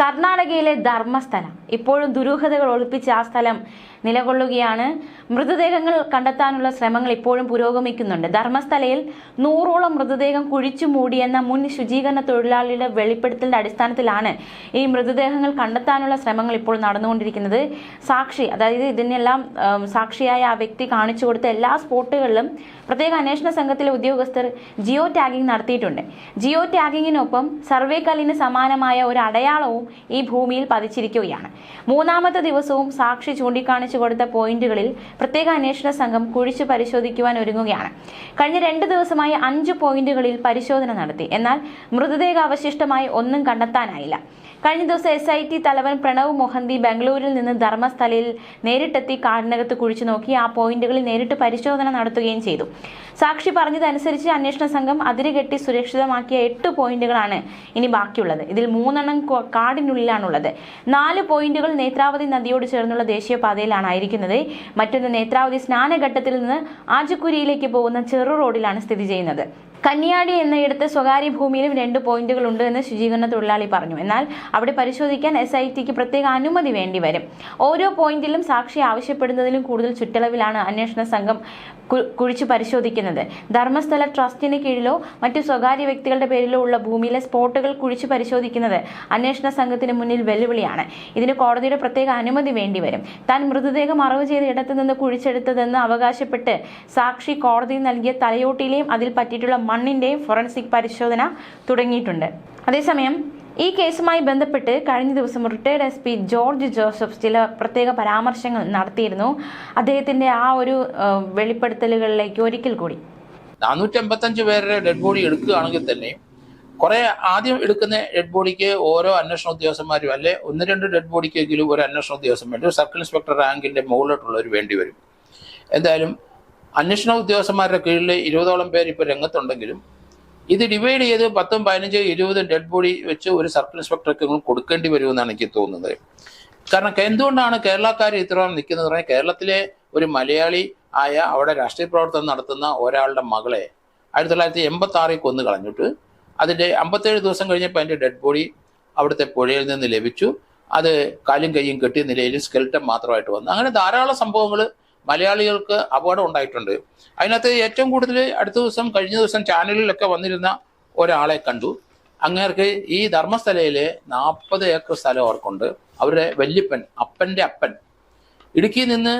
കർണാടകയിലെ ധർമ്മസ്ഥലം. ഇപ്പോഴും ദുരൂഹതകൾ ഒളിപ്പിച്ച് ആ സ്ഥലം നിലകൊള്ളുകയാണ്. മൃതദേഹങ്ങൾ കണ്ടെത്താനുള്ള ശ്രമങ്ങൾ ഇപ്പോഴും പുരോഗമിക്കുന്നുണ്ട്. ധർമ്മസ്ഥലയിൽ നൂറോളം മൃതദേഹം കുഴിച്ചു മൂടിയെന്ന മുൻ ശുചീകരണ തൊഴിലാളിയുടെ വെളിപ്പെടുത്തലിന്റെ അടിസ്ഥാനത്തിലാണ് ഈ മൃതദേഹങ്ങൾ കണ്ടെത്താനുള്ള ശ്രമങ്ങൾ ഇപ്പോൾ നടന്നുകൊണ്ടിരിക്കുന്നത്. സാക്ഷി അതായത് ഇതിനെല്ലാം സാക്ഷിയായ ആ വ്യക്തി കാണിച്ചു കൊടുത്ത എല്ലാ സ്പോട്ടുകളിലും പ്രത്യേക അന്വേഷണ സംഘത്തിലെ ഉദ്യോഗസ്ഥർ ജിയോ ടാഗിംഗ് നടത്തിയിട്ടുണ്ട്. ജിയോ ടാഗിങ്ങിനൊപ്പം സർവേ കല്ലിന് സമാനമായ ഒരു അടയാളവും ഈ ഭൂമിയിൽ പതിച്ചിരിക്കുകയാണ്. മൂന്നാമത്തെ ദിവസവും സാക്ഷി ചൂണ്ടിക്കാണിച്ചു കൊടുത്ത പോയിന്റുകളിൽ പ്രത്യേക അന്വേഷണ സംഘം കുഴിച്ചു പരിശോധിക്കുവാൻ ഒരുങ്ങുകയാണ്. കഴിഞ്ഞ രണ്ട് ദിവസമായി അഞ്ച് പോയിന്റുകളിൽ പരിശോധന നടത്തി. എന്നാൽ മൃതദേഹ അവശിഷ്ടമായി ഒന്നും കണ്ടെത്താനായില്ല. കഴിഞ്ഞ ദിവസം എസ് ഐ ടി തലവൻ പ്രണവ് മൊഹന്തി ബംഗളൂരിൽ നിന്ന് ധർമ്മസ്ഥലയിൽ നേരിട്ടെത്തി കാടിനകത്ത് കുഴിച്ചു നോക്കി ആ പോയിന്റുകളിൽ നേരിട്ട് പരിശോധന നടത്തുകയും ചെയ്തു. സാക്ഷി പറഞ്ഞതനുസരിച്ച് അന്വേഷണ സംഘം അതിരുകെട്ടി സുരക്ഷിതമാക്കിയ എട്ട് പോയിന്റുകളാണ് ഇനി ബാക്കിയുള്ളത്. ഇതിൽ മൂന്നെണ്ണം കാടിനുള്ളിലാണുള്ളത്. നാല് പോയിന്റുകൾ നേത്രാവതി നദിയോട് ചേർന്നുള്ള ദേശീയപാതയിലാണ് ആയിരിക്കുന്നത് മറ്റൊന്ന് നേത്രാവതി സ്നാനഘട്ടത്തിൽ നിന്ന് ആജുക്കുരിയിലേക്ക് പോകുന്ന ചെറു റോഡിലാണ് സ്ഥിതി ചെയ്യുന്നത്. കന്യാടി എന്നയിടത്ത് സ്വകാര്യ ഭൂമിയിലും രണ്ട് പോയിന്റുകൾ ഉണ്ട് എന്ന് ശുചീകരണ തൊഴിലാളി പറഞ്ഞു. എന്നാൽ അവിടെ പരിശോധിക്കാൻ എസ് ഐ ടിക്ക് പ്രത്യേക അനുമതി വേണ്ടി വരും. ഓരോ പോയിന്റിലും സാക്ഷി ആവശ്യപ്പെടുന്നതിലും കൂടുതൽ ചുറ്റളവിലാണ് അന്വേഷണ സംഘം കുഴിച്ചു പരിശോധിക്കുന്നത്. ധർമ്മസ്ഥല ട്രസ്റ്റിന് കീഴിലോ മറ്റു സ്വകാര്യ വ്യക്തികളുടെ പേരിലോ ഉള്ള ഭൂമിയിലെ സ്പോട്ടുകൾ കുഴിച്ചു പരിശോധിക്കുന്നത് അന്വേഷണ സംഘത്തിന് മുന്നിൽ വെല്ലുവിളിയാണ്. ഇതിന് കോടതിയുടെ പ്രത്യേക അനുമതി വേണ്ടി വരും. താൻ മൃതദേഹം മറവ് ചെയ്ത ഇടത്തു നിന്ന് കുഴിച്ചെടുത്തതെന്ന് അവകാശപ്പെട്ട് സാക്ഷി കോടതിയിൽ നൽകിയ തലയോട്ടിയിലെയും അതിൽ പറ്റിയിട്ടുള്ള മണ്ണിന്റെയും ഫോറൻസിക് പരിശോധന തുടങ്ങിയിട്ടുണ്ട്. അതേസമയം ഈ കേസുമായി ബന്ധപ്പെട്ട് കഴിഞ്ഞ ദിവസം retired S P George Joseph ചില പ്രത്യേക പരാമർശങ്ങൾ നടത്തിയിരുന്നു. അദ്ദേഹത്തിന്റെ ആ ഒരു വെളിപ്പെടുത്തലുകളിലേക്ക് ഒരിക്കൽ കൂടി. നാനൂറ്റി അമ്പത്തഞ്ച് പേരുടെ ഡെഡ് ബോഡി എടുക്കുകയാണെങ്കിൽ തന്നെ കുറെ ആദ്യം എടുക്കുന്ന ഡെഡ് ബോഡിക്ക് ഓരോ അന്വേഷണ ഉദ്യോഗസ്ഥന്മാരും അല്ലെ ഒന്ന് രണ്ട് ഡെഡ് ബോഡിക്കെങ്കിലും ഒരു അന്വേഷണ ഉദ്യോഗസ്ഥൻ വേണ്ടി സർക്കിൾ ഇൻസ്പെക്ടർ റാങ്കിന്റെ മുകളിലോട്ടുള്ളവർ വേണ്ടി വരും. എന്തായാലും അന്വേഷണ ഉദ്യോഗസ്ഥന്മാരുടെ കീഴിൽ ഇരുപതോളം പേർ ഇപ്പോൾ രംഗത്തുണ്ടെങ്കിലും ഇത് ഡിവൈഡ് ചെയ്ത് പത്തും പതിനഞ്ച് ഇരുപതും ഡെഡ് ബോഡി വെച്ച് ഒരു സർക്കിൾ ഇൻസ്പെക്ടർക്ക് കൊടുക്കേണ്ടി വരുമെന്നാണ് എനിക്ക് തോന്നുന്നത്. കാരണം എന്തുകൊണ്ടാണ് കേരളക്കാർ ഇത്രയും നിൽക്കുന്നത്? പറഞ്ഞാൽ കേരളത്തിലെ ഒരു മലയാളി ആയ അവിടെ രാഷ്ട്രീയ പ്രവർത്തനം നടത്തുന്ന ഒരാളുടെ മകളെ ആയിരത്തി തൊള്ളായിരത്തി എൺപത്തി ആറിൽ കൊന്നു കളഞ്ഞിട്ട് അതിന്റെ അമ്പത്തേഴ് ദിവസം കഴിഞ്ഞപ്പോൾ അതിന്റെ ഡെഡ് ബോഡി അവിടുത്തെ പുഴയിൽ നിന്ന് ലഭിച്ചു. അത് കാലും കൈയും കെട്ടിയ നിലയിൽ സ്കെൽറ്റം മാത്രമായിട്ട് വന്നു. അങ്ങനെ ധാരാളം സംഭവങ്ങൾ മലയാളികൾക്ക് അപകടം ഉണ്ടായിട്ടുണ്ട്. അതിനകത്ത് ഏറ്റവും കൂടുതൽ അടുത്ത ദിവസം കഴിഞ്ഞ ദിവസം ചാനലിലൊക്കെ വന്നിരുന്ന ഒരാളെ കണ്ടു. അങ്ങേർക്ക് ഈ ധർമ്മസ്ഥലയിലെ നാൽപ്പത് ഏക്കർ സ്ഥലം അവർക്കുണ്ട്. അവരുടെ വല്യപ്പൻ അപ്പന്റെ അപ്പൻ. ഇടുക്കിയിൽ നിന്ന്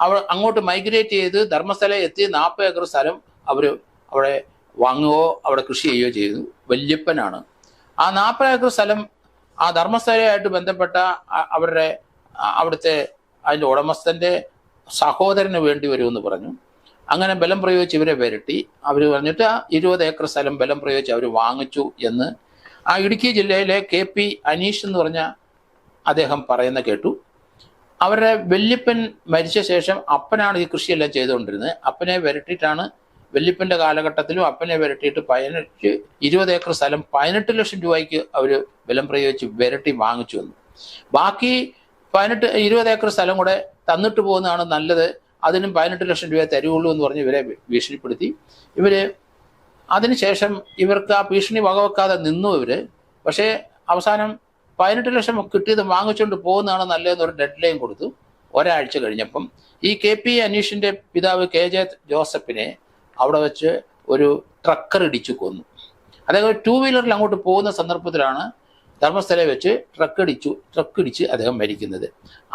അവർ അങ്ങോട്ട് മൈഗ്രേറ്റ് ചെയ്ത് ധർമ്മസ്ഥല എത്തി നാൽപ്പത് ഏക്കർ സ്ഥലം അവർ അവിടെ വാങ്ങുകയോ അവിടെ കൃഷി ചെയ്യുകയോ ചെയ്തു. വല്യപ്പനാണ്. ആ നാൽപ്പത് ഏക്കർ സ്ഥലം ആ ധർമ്മസ്ഥലയായിട്ട് ബന്ധപ്പെട്ട അവരുടെ അവിടുത്തെ അതിന്റെ ഉടമസ്ഥന്റെ സഹോദരന് വേണ്ടി വരുമെന്ന് പറഞ്ഞു. അങ്ങനെ ബലം പ്രയോഗിച്ച് ഇവരെ വരട്ടി അവർ പറഞ്ഞിട്ട് ആ ഇരുപത് ഏക്കർ സ്ഥലം ബലം പ്രയോഗിച്ച് അവർ വാങ്ങിച്ചു എന്ന് ആ ഇടുക്കി ജില്ലയിലെ കെ പി അനീഷ് എന്ന് പറഞ്ഞ അദ്ദേഹം പറയുന്ന കേട്ടു. അവരുടെ വല്യപ്പൻ മരിച്ച ശേഷം അപ്പനാണ് ഈ കൃഷിയെല്ലാം ചെയ്തുകൊണ്ടിരുന്നത്. അപ്പനെ വരട്ടിയിട്ടാണ് വല്യപ്പന്റെ കാലഘട്ടത്തിലും അപ്പനെ വരട്ടിയിട്ട് പതിനെട്ട് ഇരുപത് ഏക്കർ സ്ഥലം പതിനെട്ട് ലക്ഷം രൂപയ്ക്ക് അവർ ബലം പ്രയോഗിച്ച് വരട്ടി വാങ്ങിച്ചു വന്നു ബാക്കി പതിനെട്ട് ഇരുപത് ഏക്കർ സ്ഥലം കൂടെ തന്നിട്ട് പോകുന്നതാണ് നല്ലത്. അതിനും പതിനെട്ട് ലക്ഷം രൂപ തരുള്ളൂ എന്ന് പറഞ്ഞ് ഇവരെ ഭീഷണിപ്പെടുത്തി. ഇവർ അതിനുശേഷം ഇവർക്ക് ആ ഭീഷണി വകവെക്കാതെ നിന്നു ഇവർ. പക്ഷേ അവസാനം പതിനെട്ട് ലക്ഷം കിട്ടിയത് വാങ്ങിച്ചുകൊണ്ട് പോകുന്നതാണ് നല്ലതെന്ന് ഒരു ഡെഡ് ലൈൻ കൊടുത്തു. ഒരാഴ്ച കഴിഞ്ഞപ്പം ഈ കെ പി അനീഷിന്റെ പിതാവ് കെ ജെ ജോസഫിനെ അവിടെ വെച്ച് ഒരു ട്രക്കർ ഇടിച്ചു കൊന്നു. അദ്ദേഹം ടൂ വീലറിൽ അങ്ങോട്ട് പോകുന്ന സന്ദർഭത്തിലാണ് ധർമ്മസ്ഥലയിൽ വെച്ച് ട്രക്ക് ഇടിച്ച് അദ്ദേഹം മരിക്കുന്നത്.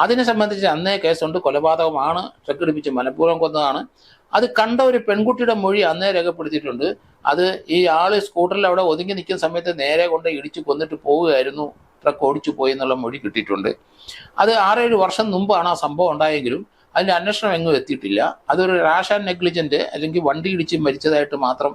അതിനെ സംബന്ധിച്ച് അന്നേ കേസുണ്ട്. കൊലപാതകമാണ്. ട്രക്ക് ഇടിപ്പിച്ച് മനഃപൂർവം കൊന്നതാണ്. അത് കണ്ട ഒരു പെൺകുട്ടിയുടെ മൊഴി അന്നേ രേഖപ്പെടുത്തിയിട്ടുണ്ട്. അത് ഈ ആൾ സ്കൂട്ടറിൽ അവിടെ ഒതുങ്ങി നിൽക്കുന്ന സമയത്ത് നേരെ കൊണ്ട് ഇടിച്ചു കൊന്നിട്ട് പോവുകയായിരുന്നു. ട്രക്ക് ഓടിച്ചു പോയി എന്നുള്ള മൊഴി കിട്ടിയിട്ടുണ്ട്. അത് ആറേഴ് വർഷം മുമ്പാണ് ആ സംഭവം ഉണ്ടായെങ്കിലും അതിന്റെ അന്വേഷണം എങ്ങും എത്തിയിട്ടില്ല. അതൊരു റാഷ് ആൻഡ് നെഗ്ലിജന്റ് അല്ലെങ്കിൽ വണ്ടി ഇടിച്ച് മരിച്ചതായിട്ട് മാത്രം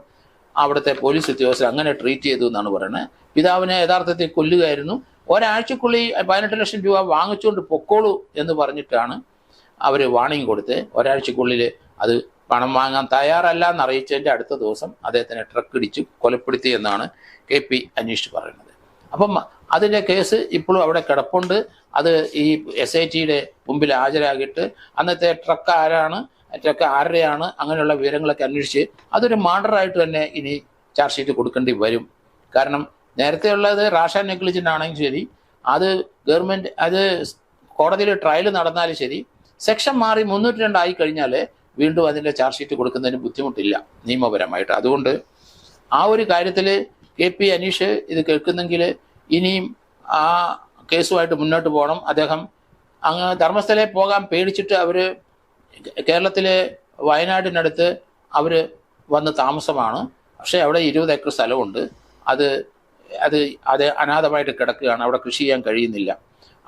അവിടുത്തെ പോലീസ് ഉദ്യോഗസ്ഥർ അങ്ങനെ ട്രീറ്റ് ചെയ്തു എന്നാണ് പറയുന്നത്. പിതാവിനെ യഥാർത്ഥത്തിൽ കൊല്ലുകയായിരുന്നു. ഒരാഴ്ചക്കുള്ളിൽ പതിനെട്ട് ലക്ഷം രൂപ വാങ്ങിച്ചുകൊണ്ട് പൊക്കോളൂ എന്ന് പറഞ്ഞിട്ടാണ് അവർ വാണിംഗ് കൊടുത്ത് ഒരാഴ്ചക്കുള്ളിൽ അത് പണം വാങ്ങാൻ തയ്യാറല്ല എന്ന് അറിയിച്ചതിന്റെ അടുത്ത ദിവസം അദ്ദേഹത്തിനെ ട്രക്ക് ഇടിച്ച് കൊലപ്പെടുത്തി എന്നാണ് കെ പി അന്വേഷിച്ച് പറയുന്നത്. അപ്പം അതിന്റെ കേസ് ഇപ്പോഴും അവിടെ കിടപ്പുണ്ട്. അത് ഈ എസ് ഐ ടിയുടെ മുമ്പിൽ ഹാജരാകിയിട്ട് അന്നത്തെ ട്രക്ക് ആരാണ് ട്രക്ക് ആരുടെയാണ് അങ്ങനെയുള്ള വിവരങ്ങളൊക്കെ അന്വേഷിച്ച് അതൊരു മാർഡറായിട്ട് തന്നെ ഇനി ചാർജ് ഷീറ്റ് കൊടുക്കേണ്ടി വരും. കാരണം നേരത്തെ ഉള്ളത് റാഷൻ നെഗ്ലിജന്റ് ആണെങ്കിൽ ശരി അത് ഗവൺമെന്റ് അത് കോടതിയിൽ ട്രയൽ നടന്നാലും ശരി സെക്ഷൻ മാറി മുന്നൂറ്റി രണ്ടായി കഴിഞ്ഞാൽ വീണ്ടും അതിന്റെ ചാർജ് ഷീറ്റ് കൊടുക്കുന്നതിന് ബുദ്ധിമുട്ടില്ല നിയമപരമായിട്ട്. അതുകൊണ്ട് ആ ഒരു കാര്യത്തിൽ കെ പി അനീഷ് ഇത് കേൾക്കുന്നെങ്കിൽ ഇനിയും ആ കേസുമായിട്ട് മുന്നോട്ട് പോകണം. അദ്ദേഹം അങ്ങ് ധർമ്മസ്ഥലയിൽ പോകാൻ പേടിച്ചിട്ട് അവർ കേരളത്തിലെ വയനാടിനടുത്ത് അവർ വന്ന് താമസമാണ്. പക്ഷേ അവിടെ ഇരുപത് ഏക്കർ സ്ഥലമുണ്ട്. അത് അത് അത് അനാഥമായിട്ട് കിടക്കുകയാണ്. അവിടെ കൃഷി ചെയ്യാൻ കഴിയുന്നില്ല.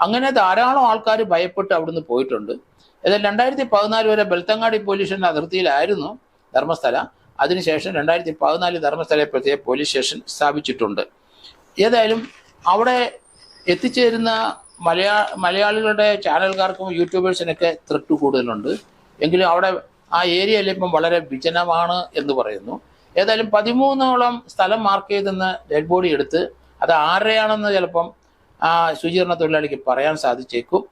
അങ്ങനെ ധാരാളം ആൾക്കാർ ഭയപ്പെട്ട് അവിടുന്ന് പോയിട്ടുണ്ട്. എന്നാൽ രണ്ടായിരത്തി പതിനാല് വരെ ബെൽത്തങ്ങാടി പോലീസിന്റെ അതിർത്തിയിലായിരുന്നു ധർമ്മസ്ഥല. അതിനുശേഷം രണ്ടായിരത്തി പതിനാല് ധർമ്മസ്ഥലയെ പ്രത്യേക പോലീസ് സ്റ്റേഷൻ സ്ഥാപിച്ചിട്ടുണ്ട്. ഏതായാലും അവിടെ എത്തിച്ചേരുന്ന മലയാ മലയാളികളുടെ ചാനൽക്കാർക്കും യൂട്യൂബേഴ്സിനൊക്കെ ത്രിട്ട് കൂടുതലുണ്ട്. എങ്കിലും അവിടെ ആ ഏരിയയിൽ ഇപ്പം വളരെ വിജനമാണ് എന്ന് പറയുന്നു. ഏതായാലും പതിമൂന്നോളം സ്ഥലം മാർക്ക് ചെയ്തെന്ന് ഡെഡ് ബോഡി എടുത്ത് അത് ആരുടെയാണെന്ന് ചിലപ്പം ആ ശുചീകരണ തൊഴിലാളിക്ക് പറയാൻ സാധിച്ചേക്കും.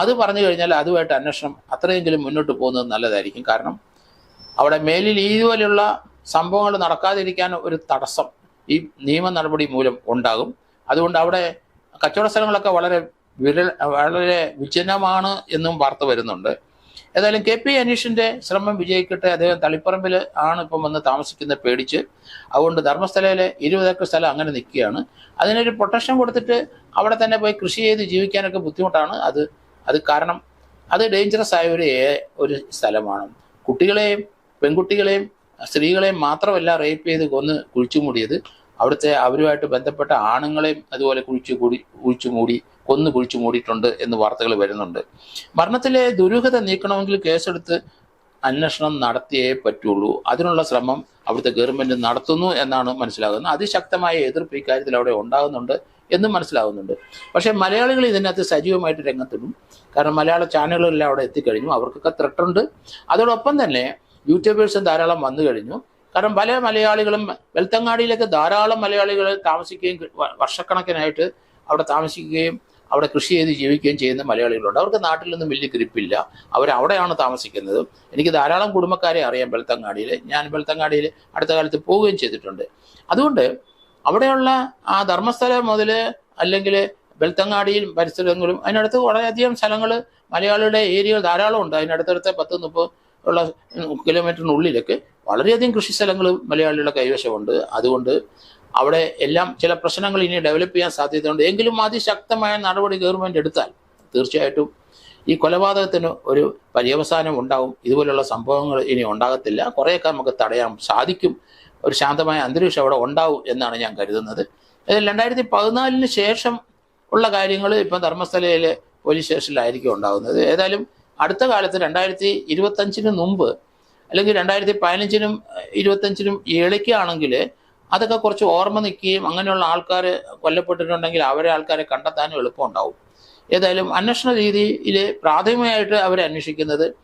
അത് പറഞ്ഞു കഴിഞ്ഞാൽ അതുമായിട്ട് അന്വേഷണം അത്രയെങ്കിലും മുന്നോട്ട് പോകുന്നത് നല്ലതായിരിക്കും. കാരണം അവിടെ മേലിൽ ഇതുപോലെയുള്ള സംഭവങ്ങൾ നടക്കാതിരിക്കാൻ ഒരു തടസ്സം ഈ നിയമ നടപടി മൂലം ഉണ്ടാകും. അതുകൊണ്ട് അവിടെ കച്ചവട സ്ഥലങ്ങളൊക്കെ വളരെ വിരൽ വളരെ വിജനമാണ് എന്നും വാർത്ത വരുന്നുണ്ട്. ഏതായാലും കെ പി അനീഷിന്റെ ശ്രമം വിജയിക്കട്ടെ. അദ്ദേഹം തളിപ്പറമ്പിൽ ആണ് ഇപ്പം വന്ന് താമസിക്കുന്ന പേടിച്ച്. അതുകൊണ്ട് ധർമ്മസ്ഥലയിലെ ഇരുപത് ഏക്കർ സ്ഥലം അങ്ങനെ നിൽക്കുകയാണ്. അതിനൊരു പ്രൊട്ടക്ഷൻ കൊടുത്തിട്ട് അവിടെ തന്നെ പോയി കൃഷി ചെയ്ത് ജീവിക്കാനൊക്കെ ബുദ്ധിമുട്ടാണ്. അത് അത് കാരണം അത് ഡേഞ്ചറസ് ആയ ഒരു ഒരു സ്ഥലമാണ്. കുട്ടികളെയും പെൺകുട്ടികളെയും സ്ത്രീകളെയും മാത്രമല്ല റേപ്പ് ചെയ്ത് കൊന്ന് കുഴിച്ചു മൂടിയത് അവിടുത്തെ അവരുമായിട്ട് ബന്ധപ്പെട്ട ആണുങ്ങളെയും അതുപോലെ കുഴിച്ചു കൂടി കുഴിച്ചു മൂടി കൊന്നു കുഴിച്ചു മൂടിയിട്ടുണ്ട് എന്ന് വാർത്തകൾ വരുന്നുണ്ട്. മരണത്തിലെ ദുരൂഹത നീക്കണമെങ്കിൽ കേസെടുത്ത് അന്വേഷണം നടത്തിയേ പറ്റുള്ളൂ. അതിനുള്ള ശ്രമം അവിടുത്തെ ഗവൺമെന്റ് നടത്തുന്നു എന്നാണ് മനസ്സിലാകുന്നത്. അതിശക്തമായ എതിർപ്പ് ഇക്കാര്യത്തിൽ അവിടെ ഉണ്ടാകുന്നുണ്ട് എന്നും മനസ്സിലാകുന്നുണ്ട്. പക്ഷേ മലയാളികൾ ഇതിനകത്ത് സജീവമായിട്ട് രംഗത്തിടും. കാരണം മലയാള ചാനലുകളെല്ലാം അവിടെ എത്തിക്കഴിഞ്ഞു. അവർക്കൊക്കെ ത്രെട്ടുണ്ട് അതോടൊപ്പം തന്നെ യൂട്യൂബേഴ്സും ധാരാളം വന്നു കഴിഞ്ഞു. കാരണം പല മലയാളികളും വെൽത്തങ്ങാടിയിലൊക്കെ ധാരാളം മലയാളികൾ താമസിക്കുകയും വർഷക്കണക്കിനായിട്ട് അവിടെ താമസിക്കുകയും അവിടെ കൃഷി ചെയ്ത് ജീവിക്കുകയും ചെയ്യുന്ന മലയാളികളുണ്ട്. അവർക്ക് നാട്ടിൽ നിന്നും വലിയ ഗ്രിപ്പില്ല. അവർ അവിടെയാണ് താമസിക്കുന്നത്. എനിക്ക് ധാരാളം കുടുംബക്കാരെ അറിയാം ബെൽത്തങ്ങാടിയിൽ ഞാൻ ബെൽത്തങ്ങാടിയിൽ അടുത്ത കാലത്ത് പോവുകയും ചെയ്തിട്ടുണ്ട്. അതുകൊണ്ട് അവിടെയുള്ള ആ ധർമ്മസ്ഥലം മുതൽ അല്ലെങ്കിൽ വെൽത്തങ്ങാടിയിൽ പരിസരങ്ങളും അതിനടുത്ത് വളരെയധികം സ്ഥലങ്ങൾ മലയാളികളുടെ ഏരിയകൾ ധാരാളം ഉണ്ട്. അതിനടുത്തടുത്ത് പത്ത് മുപ്പത് ഉള്ള കിലോമീറ്ററിനുള്ളിലൊക്കെ വളരെയധികം കൃഷി സ്ഥലങ്ങൾ മലയാളികളുടെ കൈവശമുണ്ട്. അതുകൊണ്ട് അവിടെ എല്ലാം ചില പ്രശ്നങ്ങൾ ഇനി ഡെവലപ്പ് ചെയ്യാൻ സാധ്യതയുണ്ട്. എങ്കിലും അതിശക്തമായ നടപടി ഗവൺമെന്റ് എടുത്താൽ തീർച്ചയായിട്ടും ഈ കൊലപാതകത്തിന് ഒരു പര്യവസാനം ഉണ്ടാവും. ഇതുപോലുള്ള സംഭവങ്ങൾ ഇനി ഉണ്ടാകത്തില്ല. കുറേയൊക്കെ നമുക്ക് തടയാൻ സാധിക്കും. ഒരു ശാന്തമായ അന്തരീക്ഷം അവിടെ ഉണ്ടാവും എന്നാണ് ഞാൻ കരുതുന്നത്. രണ്ടായിരത്തി പതിനാലിന് ശേഷം ഉള്ള കാര്യങ്ങൾ ഇപ്പം ധർമ്മസ്ഥലയിലെ പോലീസ് സ്റ്റേഷനിലായിരിക്കും ഉണ്ടാകുന്നത്. ഏതായാലും അടുത്ത കാലത്ത് രണ്ടായിരത്തി ഇരുപത്തഞ്ചിന് മുമ്പ് അല്ലെങ്കിൽ രണ്ടായിരത്തി പതിനഞ്ചിനും ഇരുപത്തഞ്ചിനും ഇടയ്ക്കാണെങ്കിൽ അതൊക്കെ കുറച്ച് ഓർമ്മ നിൽക്കുകയും അങ്ങനെയുള്ള ആൾക്കാർ കൊല്ലപ്പെട്ടിട്ടുണ്ടെങ്കിൽ അവരെ ആൾക്കാരെ കണ്ടെത്താനും എളുപ്പമുണ്ടാവും. ഏതായാലും അന്വേഷണ രീതിയിൽ പ്രാഥമികമായിട്ട് അവരെ അന്വേഷിക്കുന്നത്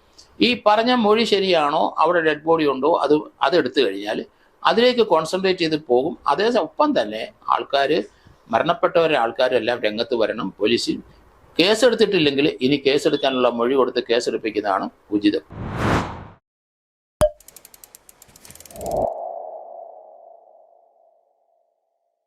ഈ പറഞ്ഞ മൊഴി ശരിയാണോ അവിടെ ഡെഡ് ബോഡി ഉണ്ടോ അത് അത് എടുത്തു കഴിഞ്ഞാൽ അതിലേക്ക് കോൺസെൻട്രേറ്റ് ചെയ്ത് പോകും. അതേ ഒപ്പം തന്നെ ആൾക്കാർ മരണപ്പെട്ടവരെ ആൾക്കാരെല്ലാം രംഗത്ത് വരണം. പോലീസിൽ കേസെടുത്തിട്ടില്ലെങ്കിൽ ഇനി കേസെടുക്കാനുള്ള മൊഴി കൊടുത്ത് കേസെടുപ്പിക്കുന്നതാണ് ഉചിതം.